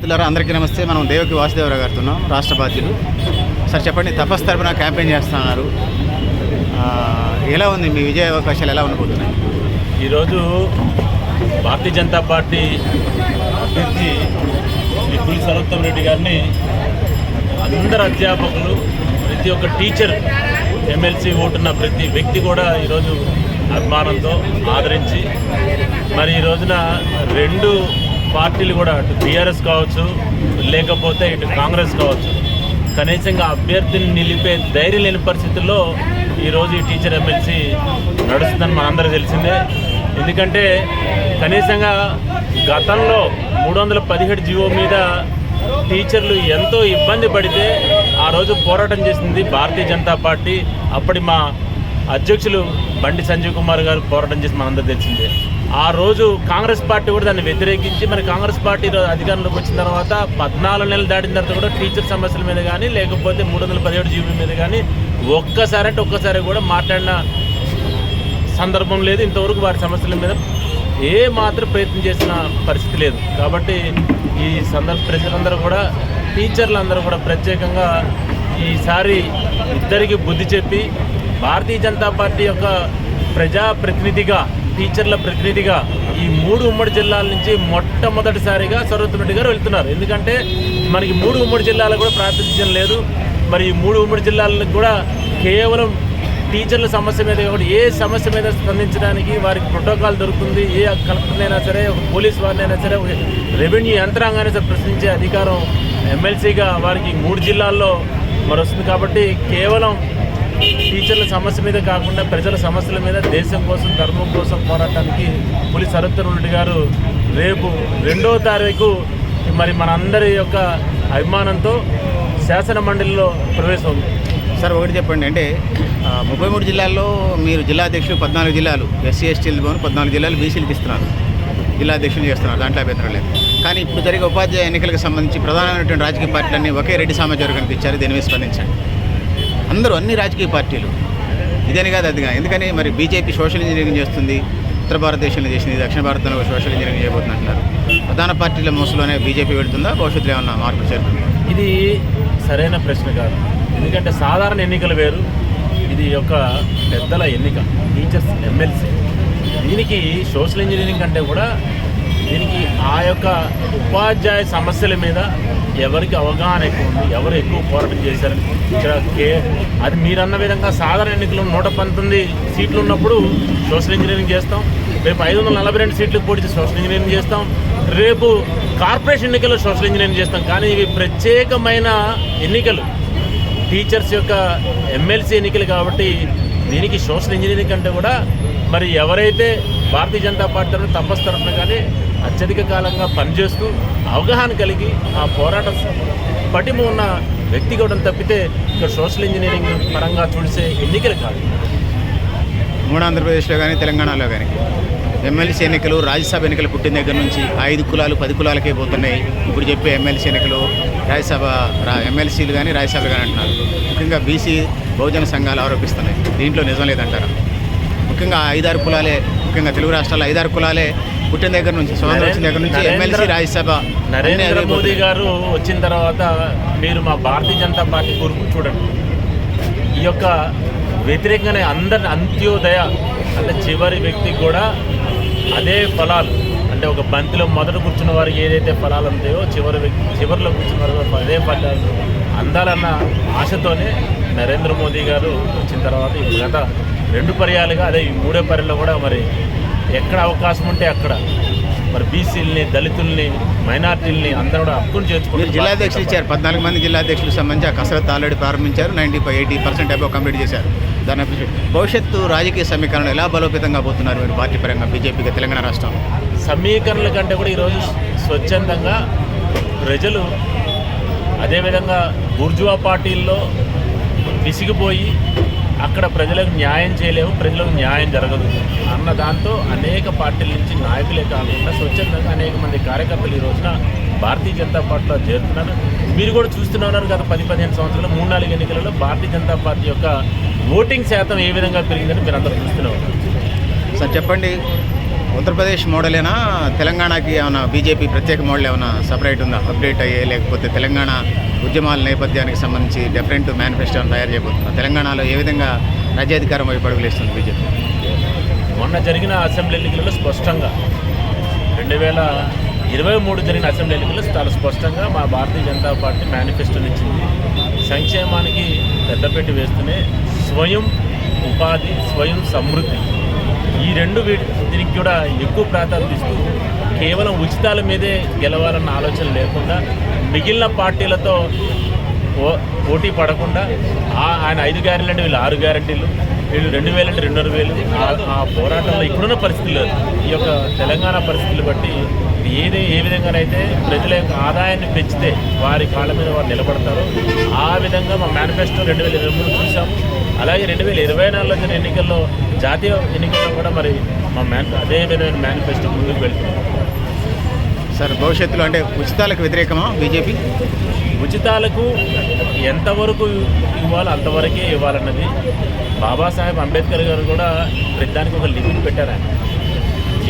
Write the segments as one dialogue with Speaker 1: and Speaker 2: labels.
Speaker 1: మిత్రులారా అందరికీ నమస్తే. మనం దేవకి వాసుదేవరావు గారితో ఉన్నాం రాష్ట్ర బాధ్యులు. సార్ చెప్పండి తపస్ తరపున క్యాంపెయిన్ చేస్తున్నారు. ఎలా ఉంది? మీ విజయ అవకాశాలు ఎలా ఉండబోతున్నాయి?
Speaker 2: ఈరోజు భారతీయ జనతా పార్టీ అభ్యర్థి శ్రీ సరోత్తం రెడ్డి గారిని అందరు అధ్యాపకులు ప్రతి ఒక్క టీచర్ ఎమ్మెల్సీ ఓటున్న ప్రతి వ్యక్తి కూడా ఈరోజు అభిమానంతో ఆదరించి మరి ఈ రోజున రెండు పార్టీలు కూడా అటు బీఆర్ఎస్ కావచ్చు లేకపోతే ఇటు కాంగ్రెస్ కావచ్చు. కనీసంగా అభ్యర్థిని నిలిపే ధైర్యం లేని పరిస్థితుల్లో ఈరోజు ఈ టీచర్ ఎమ్మెల్సీ నడుస్తుందని మనందరూ తెలిసిందే. ఎందుకంటే కనీసంగా గతంలో మూడు వందల పదిహేడు జీవో మీద టీచర్లు ఎంతో ఇబ్బంది పడితే ఆ రోజు పోరాటం చేసింది భారతీయ జనతా పార్టీ. అప్పటి మా అధ్యక్షులు బండి సంజీవ్ కుమార్ గారు పోరాటం చేసి మనందరూ తెలిసిందే. ఆ రోజు కాంగ్రెస్ పార్టీ కూడా దాన్ని వ్యతిరేకించి మరి కాంగ్రెస్ పార్టీ అధికారంలోకి వచ్చిన తర్వాత పద్నాలుగు నెలలు దాటిన తర్వాత కూడా టీచర్ సమస్యల మీద కానీ లేకపోతే మూడు వందల పదిహేడు జీవో మీద కానీ ఒక్కసారి అంటే ఒక్కసారి కూడా మాట్లాడిన సందర్భం లేదు. ఇంతవరకు వారి సమస్యల మీద ఏ మాత్రం ప్రయత్నం చేసిన పరిస్థితి లేదు. కాబట్టి ఈ సందర్భ ప్రజలందరూ కూడా టీచర్లందరూ కూడా ప్రత్యేకంగా ఈసారి ఇద్దరికి బుద్ధి చెప్పి భారతీయ జనతా పార్టీ యొక్క ప్రజాప్రతినిధిగా టీచర్ల ప్రతినిధిగా ఈ మూడు ఉమ్మడి జిల్లాల నుంచి మొట్టమొదటిసారిగా సర్వోత్తమ రెడ్డి గారు వెళ్తున్నారు. ఎందుకంటే మనకి మూడు ఉమ్మడి జిల్లాలకు కూడా ప్రాతినిధ్యం లేదు. మరి ఈ మూడు ఉమ్మడి జిల్లాలకు కూడా కేవలం టీచర్ల సమస్య మీద కాబట్టి ఏ సమస్య మీద స్పందించడానికి వారికి ప్రోటోకాల్ దొరుకుతుంది. ఏ కలెక్టర్నైనా సరే ఒక పోలీస్ వారినైనా సరే ఒక రెవెన్యూ యంత్రాంగాన్ని సరే ప్రశ్నించే అధికారం ఎమ్మెల్సీగా వారికి మూడు జిల్లాల్లో మరి వస్తుంది కాబట్టి కేవలం టీచర్ల సమస్య మీద కాకుండా ప్రజల సమస్యల మీద దేశం కోసం ధర్మం కోసం పోరాటానికి పులి సరోత్తరం రెడ్డి గారు. రేపు రెండవ తారీఖు మరి మనందరి యొక్క అభిమానంతో శాసన మండలిలో ప్రవేశం
Speaker 1: సార్ ఒకటి చెప్పండి. అంటే ముప్పై మూడు జిల్లాల్లో మీరు జిల్లా అధ్యక్షులు పద్నాలుగు జిల్లాలు ఎస్సీ ఎస్టీలు పోను పద్నాలుగు జిల్లాలు బీసీలకు ఇస్తున్నారు జిల్లా అధ్యక్షులు చేస్తున్నారు దాంట్లో అభ్యంతరం లేదు. కానీ ఇప్పుడు జరిగే ఉపాధ్యాయ ఎన్నికలకు సంబంధించి ప్రధానమైనటువంటి రాజకీయ పార్టీలన్నీ ఒకే రెడ్డి సామాజిక వర్గానికి ఇచ్చారు దీని మీద స్పందించండి. అందరూ అన్ని రాజకీయ పార్టీలు. ఇదని కాదు అదిగా. ఎందుకని మరి బీజేపీ సోషల్ ఇంజనీరింగ్ చేస్తుంది ఉత్తర భారతదేశంలో చేసింది దక్షిణ భారతంలో సోషల్ ఇంజనీరింగ్ చేయబోతుంది అంటున్నారు ప్రధాన పార్టీల మోసలోనే బీజేపీ పెడుతుందా భవిష్యత్తులో ఏమన్నా మార్పులు చేరుతుంది?
Speaker 2: ఇది సరైన ప్రశ్న కాదు. ఎందుకంటే సాధారణ ఎన్నికలు వేరు. ఇది ఒక పెద్దల ఎన్నిక టీచర్స్ ఎమ్మెల్సీ. దీనికి సోషల్ ఇంజనీరింగ్ కంటే కూడా దీనికి ఆ యొక్క ఉపాధ్యాయ సమస్యల మీద ఎవరికి అవగాహన ఎక్కువ ఉంది ఎవరు ఎక్కువ పోరాటం చేశారని ఇక్కడ కే అది మీరన్న విధంగా సాధారణ ఎన్నికలు నూట పంతొమ్మిది సీట్లు ఉన్నప్పుడు సోషల్ ఇంజనీరింగ్ చేస్తాం రేపు ఐదు వందల నలభై రెండు సీట్లకు పోటీ సోషల్ ఇంజనీరింగ్ చేస్తాం రేపు కార్పొరేషన్ ఎన్నికల్లో సోషల్ ఇంజనీరింగ్ చేస్తాం. కానీ ఇవి ప్రత్యేకమైన ఎన్నికలు. టీచర్స్ యొక్క ఎమ్మెల్సీ ఎన్నికలు కాబట్టి దీనికి సోషల్ ఇంజనీరింగ్ కంటే కూడా మరి ఎవరైతే భారతీయ జనతా పార్టీ తరఫున తపస్సు తరఫున కానీ అత్యధిక కాలంగా పనిచేస్తూ అవగాహన కలిగి ఆ పోరాట పటిమ ఉన్న వ్యక్తి కూడా తప్పితే ఇక్కడ సోషల్ ఇంజనీరింగ్ పరంగా చూసే ఎన్నికలు కాదు.
Speaker 1: మూడు ఆంధ్రప్రదేశ్లో కానీ తెలంగాణలో కానీ ఎమ్మెల్సీ ఎన్నికలు రాజ్యసభ ఎన్నికలు పుట్టిన దగ్గర నుంచి ఐదు కులాలు పది కులాలకే పోతున్నాయి. ఇప్పుడు చెప్పే ఎమ్మెల్సీ ఎన్నికలు రాజ్యసభ ఎమ్మెల్సీలు కానీ రాజ్యసభలు కానీ అంటున్నారు. ముఖ్యంగా బీసీ బహుజన సంఘాలు ఆరోపిస్తున్నాయి. దీంట్లో నిజం లేదంటారా? ముఖ్యంగా ఐదారు కులాలే ముఖ్యంగా తెలుగు రాష్ట్రాల్లో ఐదారు కులాలే పుట్టిన దగ్గర నుంచి స్వతంత్రం వచ్చిన దగ్గర నుంచి ఎమ్మెల్సీ రాజ్యసభ
Speaker 2: నరేంద్ర మోదీ. గారు వచ్చిన తర్వాత మీరు మా భారతీయ జనతా పార్టీ కూర్పు చూడండి ఈ యొక్క వ్యతిరేకంగానే అందరి అంత్యోదయ అంటే చివరి వ్యక్తికి కూడా అదే ఫలాలు అంటే ఒక బంతిలో మొదట కూర్చున్న వారికి ఏదైతే ఫలాలు ఉంటాయో చివరి వ్యక్తి చివరిలో కూర్చున్న వారికి అదే ఫలాలు అందాలన్న ఆశతోనే నరేంద్ర మోదీ గారు వచ్చిన తర్వాత ఈ గత రెండు పర్యాలుగా అదే ఈ మూడో పర్యాలు కూడా మరి ఎక్కడ అవకాశం ఉంటే అక్కడ. మరి బీసీలని దళితుల్ని మైనార్టీలని అందరూ కూడా హక్కును
Speaker 1: మీరు
Speaker 2: చేర్చుకుంటారు
Speaker 1: జిల్లా అధ్యక్షులు ఇచ్చారు. పద్నాలుగు మంది జిల్లా అధ్యక్షులకు సంబంధించి ఆ కసరత్తు ఆల్రెడీ ప్రారంభించారు. Ninety five eighty percent above complete చేశారు. దాని భవిష్యత్తు రాజకీయ సమీకరణ ఎలా బలోపేతంగా పోతున్నారు మీరు పార్టీ పరంగా బీజేపీకి తెలంగాణ రాష్ట్రం
Speaker 2: సమీకరణల కంటే కూడా ఈరోజు స్వచ్ఛందంగా ప్రజలు అదేవిధంగా బూర్జువా పార్టీల్లో విసిగిపోయి అక్కడ ప్రజలకు న్యాయం చేయలేము ప్రజలకు న్యాయం జరగదు. అన్న దాంతో అనేక పార్టీల నుంచి నాయకులే కాకుండా స్వచ్ఛందంగా అనేక మంది కార్యకర్తలు ఈ రోజున భారతీయ జనతా పార్టీలో చేరుతున్నారు. మీరు కూడా చూస్తూనే ఉన్నారు గత పది పదిహేను సంవత్సరాలు మూడు నాలుగు ఎన్నికలలో భారతీయ జనతా పార్టీ యొక్క ఓటింగ్ శాతం ఏ విధంగా పెరిగిందని మీరు అందరూ చూస్తూనే ఉన్నారు.
Speaker 1: సార్ చెప్పండి. ఉత్తరప్రదేశ్ మోడలేనా? తెలంగాణకి ఏమైనా బీజేపీ ప్రత్యేక మోడల్ ఏమైనా సపరేట్ ఉందా? అప్డేట్ అయ్యే లేకపోతే తెలంగాణ ఉద్యమాల నేపథ్యానికి సంబంధించి డిఫరెంట్ మేనిఫెస్టోని తయారు చేయబోతున్నా తెలంగాణలో ఏ విధంగా రాజ్యాధికారం వైపు అడుగులేస్తుంది బీజేపీ?
Speaker 2: మొన్న జరిగిన అసెంబ్లీ ఎన్నికలలో స్పష్టంగా రెండు వేల ఇరవై మూడు జరిగిన అసెంబ్లీ ఎన్నికల్లో చాలా స్పష్టంగా మా భారతీయ జనతా పార్టీ మేనిఫెస్టోని ఇచ్చింది సంక్షేమానికి పెద్దపెట్టి వేస్తూనే స్వయం ఉపాధి స్వయం సమృద్ధి ఈ రెండు వీటి దీనికి కూడా ఎక్కువ ప్రాధాన్యత ఇస్తూ కేవలం ఉచితాల మీదే గెలవాలన్న ఆలోచన లేకుండా మిగిలిన పార్టీలతో పోటీ పడకుండా ఆ- ఆయన ఐదు గ్యారెంటీ అంటే వీళ్ళు ఆరు గ్యారెంటీలు వీళ్ళు రెండు వేలు అంటే రెండున్నర వేలు ఆ- ఆ పోరాటంలో ఇప్పుడున్న పరిస్థితులు ఈ యొక్క తెలంగాణ పరిస్థితులు బట్టి ఏదే ఏ విధంగానైతే ప్రజల యొక్క ఆదాయాన్ని పెంచితే వారి కాళ్ళ మీద వారు నిలబడతారో ఆ విధంగా మా మేనిఫెస్టో రెండు వేల ఇరవై మూడు చూసాము అలాగే రెండు వేల ఇరవై నాలుగులో జరిగిన ఎన్నికల్లో జాతీయ ఎన్నికల్లో కూడా మరి మా మ్యాన్ అదే విధమైన మేనిఫెస్టో ముందుకు వెళ్తున్నాం
Speaker 1: సార్ భవిష్యత్తులో అంటే ఉచితాలకు వ్యతిరేకమా బీజేపీ?
Speaker 2: ఉచితాలకు ఎంతవరకు ఇవ్వాలో అంతవరకే ఇవ్వాలన్నది బాబాసాహెబ్ అంబేద్కర్ గారు కూడా ప్రతిదానికి ఒక లిమిట్ పెట్టారు ఆయన.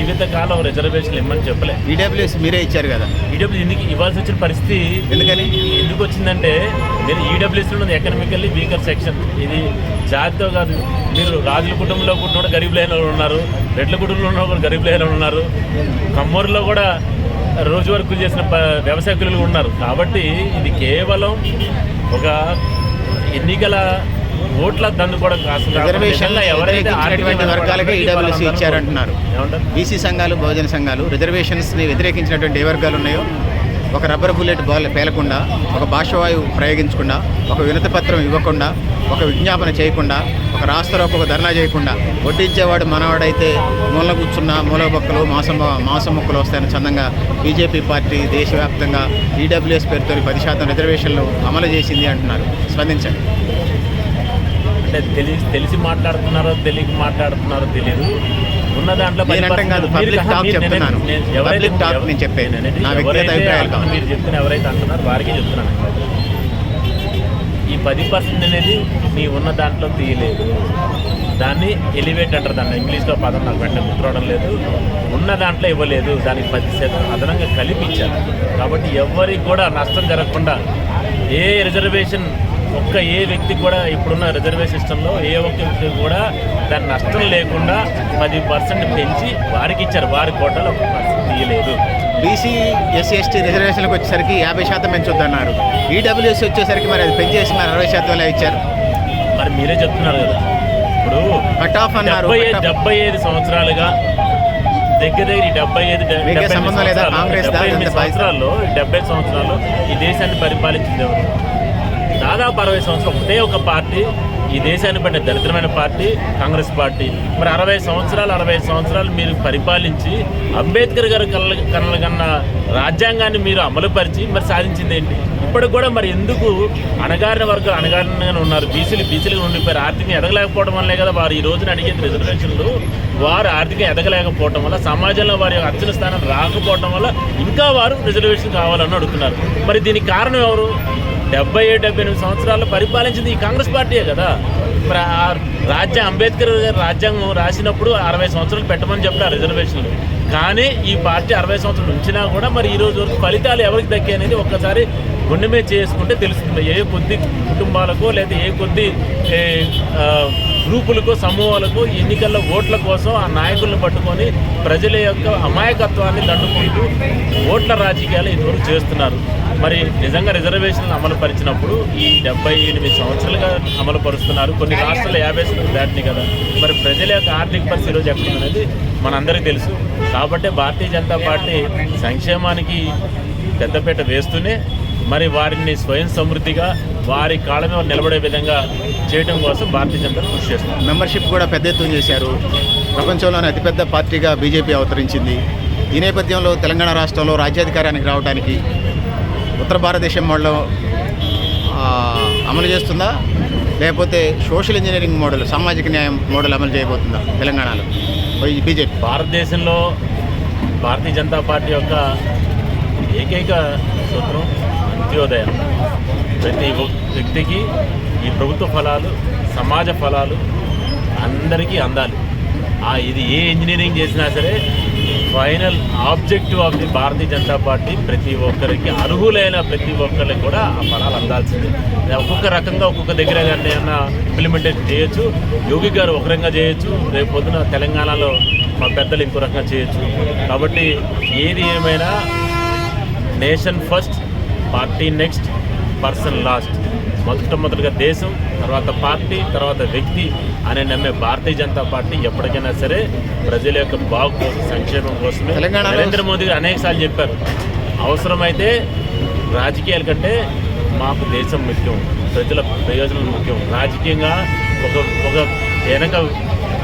Speaker 2: జీవితకాలం రిజర్వేషన్ ఇమ్మని చెప్పలే.
Speaker 1: ఈడబ్ల్యూఎస్ మీరే ఇచ్చారు కదా.
Speaker 2: ఈడబ్ల్యూ ఎందుకు ఇవ్వాల్సి వచ్చిన పరిస్థితి
Speaker 1: ఎందుకని?
Speaker 2: ఎందుకు వచ్చిందంటే మీరు ఈడబ్ల్యూఎస్లో ఉన్నది ఎకనామికల్లీ వీకర్ సెక్షన్ ఇది జాతితో కాదు. మీరు రాజుల కుటుంబంలో కూడా గరీబ్ లైన్ ఉన్నారు రెడ్ల కుటుంబంలో కూడా గరీబ్ లైన్ ఉన్నారు. కమ్మూరులో కూడా రోజు వర్క్ చేసిన ప- వ్యవసాయ కూలీలు ఉన్నారు. కాబట్టి ఇది కేవలం ఒక ఎన్నికల ఓట్ల దండుకోవడం కాదు
Speaker 1: రిజర్వేషన్
Speaker 2: ఎవరైతే
Speaker 1: వ్యతిరేకించినటువంటి
Speaker 2: ఆర్థికంగా
Speaker 1: వర్గాలకే
Speaker 2: వాళ్ళందరూ
Speaker 1: ఈడబ్ల్యూసీ ఇచ్చారంటున్నారు.
Speaker 2: ఏమంటారు?
Speaker 1: బీసీ సంఘాలు బహుజన సంఘాలు రిజర్వేషన్స్ని వ్యతిరేకించినటువంటి ఏ వర్గాలు ఉన్నాయో ఒక రబ్బర్ బుల్లెట్ బాల్ పేలకుండా ఒక భాషవాయువు ప్రయోగించకుండా ఒక వినతి పత్రం ఇవ్వకుండా ఒక విజ్ఞాపన చేయకుండా ఒక రాస్తరోకు ఒక ధర్నా చేయకుండా వడ్డించేవాడు మనవాడైతే మూల కూర్చున్న మూల బొక్కలు మాసం మాసం మొక్కలు వస్తాయని చందంగా బీజేపీ పార్టీ దేశవ్యాప్తంగా ఈడబ్ల్యూఎస్ పేరుతో పది శాతం రిజర్వేషన్లు అమలు చేసింది అంటున్నారు. స్పందించండి.
Speaker 2: అంటే తెలిసి తెలిసి మాట్లాడుతున్నారో తెలియక మాట్లాడుతున్నారో తెలియదు ఉన్న దాంట్లో మీరు- చెప్తున్న ఎవరైతే అంటున్నారో వారికి చెప్తున్నాను. ఈ పది పర్సెంట్ అనేది నీ ఉన్న దాంట్లో తీయలేదు. దాన్ని ఎలివేట్ అంటారు దాన్ని. ఇంగ్లీష్లో పదం నాకు వెంటనే గుర్తురావడం లేదు. ఉన్న దాంట్లో ఇవ్వలేదు. దానికి పది శాతం అదనంగా కలిపించారు. కాబట్టి ఎవరికి కూడా నష్టం జరగకుండా ఏ రిజర్వేషన్ ఒక్క ఏ వ్యక్తికి కూడా ఇప్పుడున్న రిజర్వేషన్ సిస్టంలో ఏ ఒక్క వ్యక్తికి కూడా దాని నష్టం లేకుండా పది పర్సెంట్ పెంచి వారికి ఇచ్చారు. వారి కోటలో ఒక పర్సెంట్ తీయలేదు.
Speaker 1: బీసీ ఎస్సీ ఎస్టీ రిజర్వేషన్లకు వచ్చేసరికి యాభై శాతం పెంచొద్దన్నారు. ఈడబ్ల్యూఎస్ వచ్చేసరికి మరి అది పెంచేసి మరి అరవై శాతం ఎలా ఇచ్చారు.
Speaker 2: మరి మీరే చెప్తున్నారు కదా. ఇప్పుడు
Speaker 1: కట్ ఆఫ్ అన్నారు
Speaker 2: డెబ్బై ఐదు సంవత్సరాలుగా దగ్గర దగ్గర ఈ డెబ్బై ఐదు? సంవత్సరాల్లో డెబ్బై సంవత్సరాలు ఈ దేశాన్ని పరిపాలించింది ఎవరు? దాదాపు అరవై సంవత్సరం ఒకటే ఒక పార్టీ ఈ దేశాన్ని పట్టిన దరిద్రమైన పార్టీ కాంగ్రెస్ పార్టీ. మరి అరవై సంవత్సరాలు అరవై సంవత్సరాలు మీరు పరిపాలించి అంబేద్కర్ గారు కళ్ళ కళ్ళ కన్నా రాజ్యాంగాన్ని మీరు అమలుపరిచి మరి సాధించింది ఏంటి? ఇప్పటికి కూడా మరి ఎందుకు అణగారిన వర్గాలు అణగారినగానే ఉన్నారు? బీసీలు బీసీలుగా ఉండిపోయారు. ఆర్థికంగా ఎదగలేకపోవడం వల్లే కదా వారు ఈ రోజున అడిగేది రిజర్వేషన్లు వారు ఆర్థికంగా ఎదగలేకపోవడం వల్ల సమాజంలో వారి యొక్క అత్యున్న స్థానం రాకపోవడం వల్ల ఇంకా వారు రిజర్వేషన్ కావాలని అడుగుతున్నారు. మరి దీనికి కారణం ఎవరు? డెబ్బై ఏడు డెబ్బై ఎనిమిది సంవత్సరాలు పరిపాలించింది ఈ కాంగ్రెస్ పార్టీయే కదా. మరి ఆ అంబేద్కర్ గారు రాజ్యాంగం రాసినప్పుడు అరవై సంవత్సరాలు పెట్టమని చెప్పారు రిజర్వేషన్లు. కానీ ఈ పార్టీ అరవై సంవత్సరాలు ఉంచినా కూడా మరి ఈ రోజు వరకు ఫలితాలు ఎవరికి దక్కాయి అనేది ఒక్కసారి గుండె మీద చేసుకుంటే తెలుస్తుంది. ఏ కొద్ది కుటుంబాలకు లేదా ఏ కొద్ది గ్రూపులకు సమూహాలకు ఎన్నికల్లో ఓట్ల కోసం ఆ నాయకులను పట్టుకొని ప్రజల యొక్క అమాయకత్వాన్ని దండుకుంటూ ఓట్ల రాజకీయాలు ఇదివరకు చేస్తున్నారు. మరి నిజంగా రిజర్వేషన్లు అమలు పరిచినప్పుడు ఈ డెబ్బై ఎనిమిది సంవత్సరాలుగా అమలు పరుస్తున్నారు కొన్ని రాష్ట్రాలు యాభై సంవత్సరాలు దాటినాయి కదా. మరి ప్రజల యొక్క ఆర్థిక పరిస్థితి ఈరోజు ఎక్కడ అనేది మనందరికీ తెలుసు. కాబట్టి భారతీయ జనతా పార్టీ సంక్షేమానికి పెద్దపీట వేస్తూనే మరి వారిని స్వయం సమృద్ధిగా వారి కాళ్ళ మీద నిలబడే విధంగా చేయడం కోసం భారతీయ జనతా కృషి చేస్తుంది.
Speaker 1: మెంబర్షిప్ కూడా పెద్ద ఎత్తున చేశారు. ప్రపంచంలోనే అతిపెద్ద పార్టీగా బీజేపీ అవతరించింది. ఈ నేపథ్యంలో తెలంగాణ రాష్ట్రంలో రాజ్యాధికారానికి రావడానికి ఉత్తర భారతదేశం మోడల్ అమలు చేస్తుందా? లేకపోతే సోషల్ ఇంజనీరింగ్ మోడల్ సామాజిక న్యాయం మోడల్ అమలు చేయబోతుందా తెలంగాణలో? బీజేపీ.
Speaker 2: భారతదేశంలో భారతీయ జనతా పార్టీ యొక్క ఏకైక సూత్రం అంత్యోదయం ప్రతి వ్యక్తికి ఈ ప్రభుత్వ ఫలాలు సమాజ ఫలాలు అందరికీ అందాలి. ఇది ఏ ఇంజనీరింగ్ చేసినా సరే final objective of the Bharatiya Janata party ప్రతి ఒక్కరికి అర్హులైన ప్రతి ఒక్కరికి కూడా ఆ ఫలాలు అందాల్సిందే. ఒక్కొక్క రకంగా ఒక్కొక్క దగ్గర కానీ అన్న ఇంప్లిమెంటేషన్ చేయొచ్చు. యోగి గారు ఒక రకంగా చేయొచ్చు. రేపు పొద్దున తెలంగాణలో మా పెద్దలు ఇంకో రకంగా చేయొచ్చు. కాబట్టి ఏది ఏమైనా nation first party next person last. మొదట మొదటిగా దేశం తర్వాత పార్టీ తర్వాత వ్యక్తి అని నమ్మే భారతీయ జనతా పార్టీ ఎప్పటికైనా సరే ప్రజల యొక్క బాగు కోసం సంక్షేమం కోసమే నరేంద్ర మోదీ గారు అనేక సార్లు చెప్పారు. అవసరమైతే రాజకీయాల కంటే మాకు దేశం ముఖ్యం ప్రజల ప్రయోజనం ముఖ్యం. రాజకీయంగా ఒక ఒక వెనక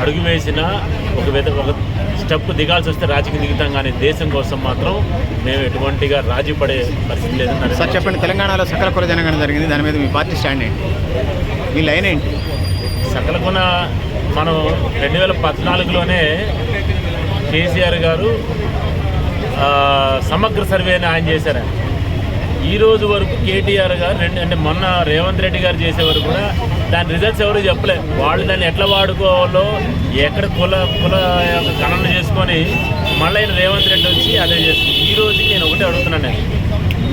Speaker 2: అడుగు వేసిన ఒక విధ ఒక స్టెప్ దిగాల్సి వస్తే రాజకీయం దిగుతాం కానీ దేశం కోసం మాత్రం మేము ఎటువంటిగా రాజీ పడే పరిస్థితి లేదు. నరేంద్ర
Speaker 1: సార్ చెప్పండి తెలంగాణలో సకల కుల జనగణన జరిగింది. దాని మీద మీ పార్టీ స్టాండ్ ఏంటి? మీ లైన్ ఏంటి?
Speaker 2: సకల కొన మనం రెండు వేల పద్నాలుగులోనే కేసీఆర్ గారు సమగ్ర సర్వేని ఆయన చేశారు. ఈ రోజు వరకు కేటీఆర్ గారు రెండు అంటే మొన్న రేవంత్ రెడ్డి గారు చేసే వరకు కూడా దాని రిజల్ట్స్ ఎవరు చెప్పలేదు. వాళ్ళు దాన్ని ఎట్లా వాడుకోవాలో ఎక్కడ కుల కుల యొక్క గణన చేసుకొని మళ్ళీ రేవంత్ రెడ్డి వచ్చి అదే చేస్తుంది ఈ రోజుకి నేను ఒకటే అడుగుతున్నాను నేను.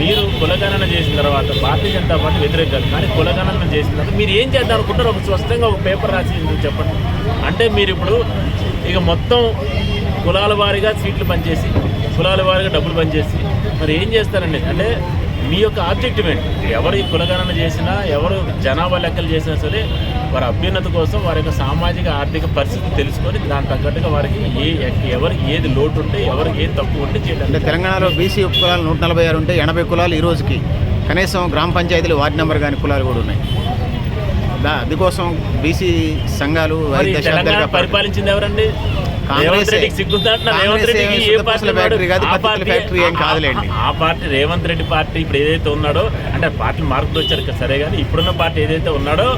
Speaker 2: మీరు కులగణన చేసిన తర్వాత భారతీయ జనతా పార్టీ వ్యతిరేకాలు కానీ కులగణన చేసిన తర్వాత మీరు ఏం చేద్దాం అనుకుంటారు ఒక స్పష్టంగా ఒక పేపర్ రాసి చెప్పండి. అంటే మీరు ఇప్పుడు ఇక మొత్తం కులాల వారీగా సీట్లు పనిచేసి కులాల వారీగా డబ్బులు పనిచేసి మరి ఏం చేస్తారండి? అంటే మీ యొక్క ఆబ్జెక్టివ్ ఏంటి? ఎవరు ఈ కులగణన చేసినా ఎవరు జనాభా లెక్కలు చేసినా సరే వారి అభ్యున్నతి కోసం వారి యొక్క సామాజిక ఆర్థిక పరిస్థితి తెలుసుకొని దాని తగ్గట్టుగా వారికి ఏ ఎవరికి ఏది లోటు ఉంటే ఎవరికి ఏది తక్కువ ఉంటే
Speaker 1: అంటే తెలంగాణలో బీసీ కులాలు నూట నలభై ఆరు ఉంటే ఎనభై కులాలు ఈ రోజుకి. కనీసం గ్రామ పంచాయతీలు వార్డు నెంబర్ కానీ కులాలు కూడా ఉన్నాయి. అందుకోసం బీసీ సంఘాలు
Speaker 2: పరిపాలించింది ఎవరండి?
Speaker 1: కాంగ్రెసే. ఫ్యాక్టరీ కాదు,
Speaker 2: ఆ పార్టీ-
Speaker 1: ఫ్యాక్టరీ ఏం కాదులేండి.
Speaker 2: ఆ పార్టీ రేవంత్ రెడ్డి పార్టీ ఇప్పుడు ఏదైతే ఉన్నాడో అంటే పార్టీ మార్పులు వచ్చారు కదా, సరే కానీ ఇప్పుడున్న పార్టీ ఏదైతే ఉన్నాడో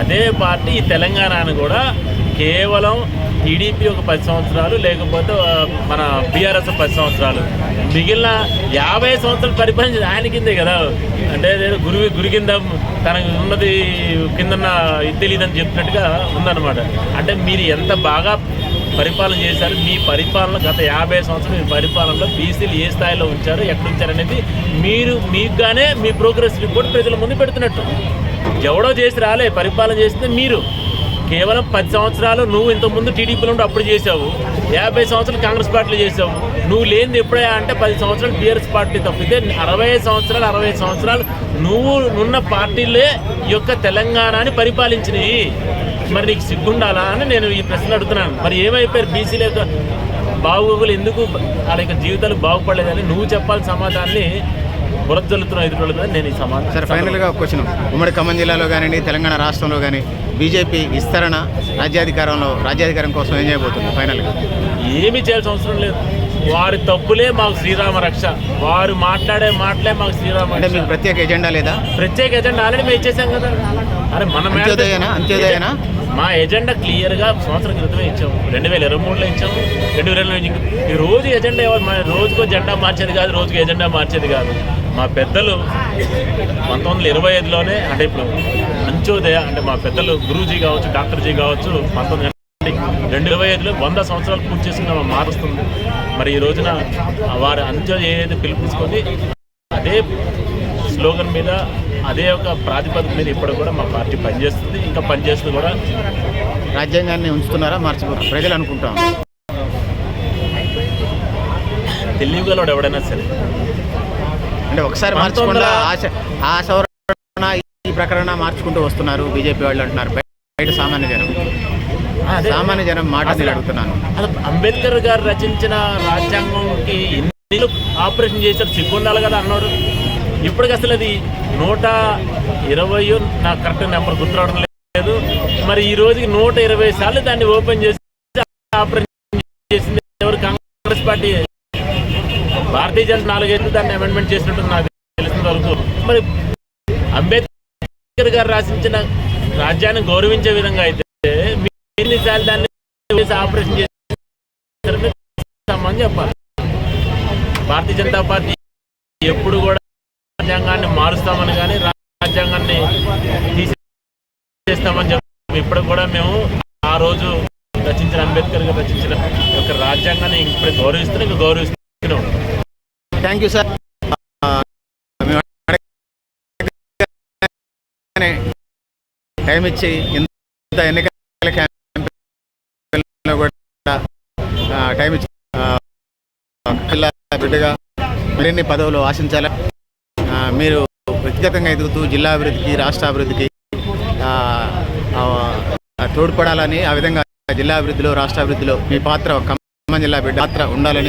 Speaker 2: అదే పార్టీ ఈ తెలంగాణను కూడా కేవలం టీడీపీ ఒక పది సంవత్సరాలు లేకపోతే మన బీఆర్ఎస్ పది సంవత్సరాలు మిగిలిన యాభై సంవత్సరాలు పరిపాలించింది ఆయన కిందే కదా అంటే గురువు గురి కింద తనకు ఉన్నది కిందన్న ఇది తెలియదని చెప్పినట్టుగా ఉందన్నమాట అంటే మీరు ఎంత బాగా పరిపాలన చేశారు. మీ పరిపాలన గత యాభై సంవత్సరాలు మీ పరిపాలనలో బీసీలు ఏ స్థాయిలో ఉంచారు ఎక్కడ మీరు మీకుగానే మీ ప్రోగ్రెస్ రిపోర్ట్ ప్రజల ముందు పెడుతున్నట్టు. ఎవడో చేసి రాలే పరిపాలన చేస్తే మీరు. కేవలం పది సంవత్సరాలు నువ్వు ఇంతకుముందు టీడీపీలో ఉండి అప్పుడు చేసావు యాభై సంవత్సరాలు కాంగ్రెస్ పార్టీలో చేసావు నువ్వు లేనిది ఎప్పుడయ్యా అంటే పది సంవత్సరాలు టీఆర్ఎస్ పార్టీ తప్పితే అరవై సంవత్సరాలు అరవై సంవత్సరాలు నువ్వు ఉన్న పార్టీలే యొక్క తెలంగాణని పరిపాలించినాయి. మరి నీకు సిగ్గుండాలా అని నేను ఈ ప్రశ్నలు అడుగుతున్నాను. మరి ఏమైపోయారు? బీసీల యొక్క బాగోగులు ఎందుకు వాళ్ళ యొక్క జీవితాలు బాగుపడలేదని నువ్వు చెప్పాల్సిన సమాధానాన్ని బురదలుతున్న ఎదుటి నేను ఈ సమాధానం
Speaker 1: సార్ ఫైనల్గా ఒక క్వశ్చన్ ఉమ్మడి ఖమ్మం జిల్లాలో కానివ్వండి తెలంగాణ రాష్ట్రంలో కానీ బీజేపీ విస్తరణ రాజ్యాధికారంలో రాజ్యాధికారం కోసం ఏం చేయబోతుంది ఫైనల్గా
Speaker 2: ఏమీ చేయాల్సిన అవసరం లేదు. వారి తప్పులే మాకు శ్రీరామ రక్ష. వారు మాట్లాడే మాటలే మాకు శ్రీరామ
Speaker 1: అంటే మీకు ప్రత్యేక ఎజెండా లేదా?
Speaker 2: ప్రత్యేక ఎజెండా ఆల్రెడీ మేము ఇచ్చేసాం కదా. అరే మన
Speaker 1: అంత్యోదయనా? అంత్యోదయనా?
Speaker 2: మా ఎజెండా క్లియర్గా సంవత్సరం క్రితమే ఇచ్చాము. రెండు వేల ఇరవై మూడులో ఇచ్చాము రెండు వేల ఇరవై ఈ రోజు ఎజెండా ఎవరు మా రోజుకో జెండా మార్చేది కాదు రోజుకు ఎజెండా మార్చేది కాదు. మా పెద్దలు పంతొమ్మిది వందల ఇరవై ఐదులోనే అంటే ఇప్పుడు అంత్యోదయ అంటే మా పెద్దలు గురూజీ కావచ్చు డాక్టర్జీ కావచ్చు పంతొమ్మిది రెండు ఇరవై ఐదులో వంద సంవత్సరాలు పూర్తి చేసుకున్న మా మారుస్తుంది. మరి ఈ రోజున వారు అంత్యోదయ ఏదైతే పిలిపించుకొని అదే స్లోగన్ మీద అదే ఒక ప్రాతిపదిక మీద ఇప్పుడు కూడా మా పార్టీ పనిచేస్తుంది. ఇంకా పనిచేస్తుంది కూడా?
Speaker 1: రాజ్యాంగాన్ని ఉంచుతున్నారా మార్చిపోతారు ప్రజలు అనుకుంటాం.
Speaker 2: తెలివిగలవాడు ఎవడైనా సరే.
Speaker 1: అంటే ఒకసారి మార్చకుండా ఆశ ఆ సవరణ ఈ ప్రకరణ మార్చుకుంటూ వస్తున్నారు బీజేపీ వాళ్ళు అంటున్నారు. బయట సామాన్య జనం. సామాన్య జనం మాట నేను అడుగుతున్నాను
Speaker 2: అంబేద్కర్ గారు రచించిన రాజ్యాంగంకి ఎన్ని ఆపరేషన్ చేశారు? సిగ్గుండాలి కదా అన్నాడు. ఇప్పటికి అసలు అది నూట ఇరవై నాకు కరెక్ట్ నెంబర్ గుర్తురావడం లేదు. మరి ఈ రోజుకి నూట ఇరవై సార్లు దాన్ని ఓపెన్ చేసి ఆపరేషన్ చేసింది ఎవరు? కాంగ్రెస్ పార్టీ. భారతీయ జనతా నాలుగైదు దాన్ని అమెండ్మెంట్ చేసినట్టు నాకు తెలిసిన వరకు. మరి అంబేద్కర్ గారు రాసించిన రాజ్యాన్ని గౌరవించే విధంగా అయితే ఎన్నిసార్లు దాన్ని ఆపరేషన్ చేసి చెప్పాలి. భారతీయ జనతా పార్టీ ఎప్పుడు కూడా రాజ్యాంగాన్ని మారుస్తామని కానీ రాజ్యాంగాన్ని తీసేస్తామని చెప్పి ఇప్పుడు కూడా మేము ఆ రోజు రచించిన అంబేద్కర్ గారు రచించిన యొక్క రాజ్యాంగాన్ని ఇప్పుడు గౌరవిస్తున్నా ఇంకా గౌరవిస్తున్నాం
Speaker 1: థ్యాంక్ యూ సార్ టైం ఇచ్చి ఇంత ఎన్నికల క్యాంపెయిన్లో కూడా టైం ఇచ్చి పిల్ల బిడ్డగా మరిన్ని పదవులు ఆశించాలి. మీరు వ్యక్తిగతంగా ఎదుగుతూ జిల్లా అభివృద్ధికి రాష్ట్ర అభివృద్ధికి తోడ్పడాలని ఆ విధంగా జిల్లా అభివృద్ధిలో రాష్ట్ర అభివృద్ధిలో మీ పాత్ర ఖమ్మం జిల్లా బిడ్డ పాత్ర ఉండాలని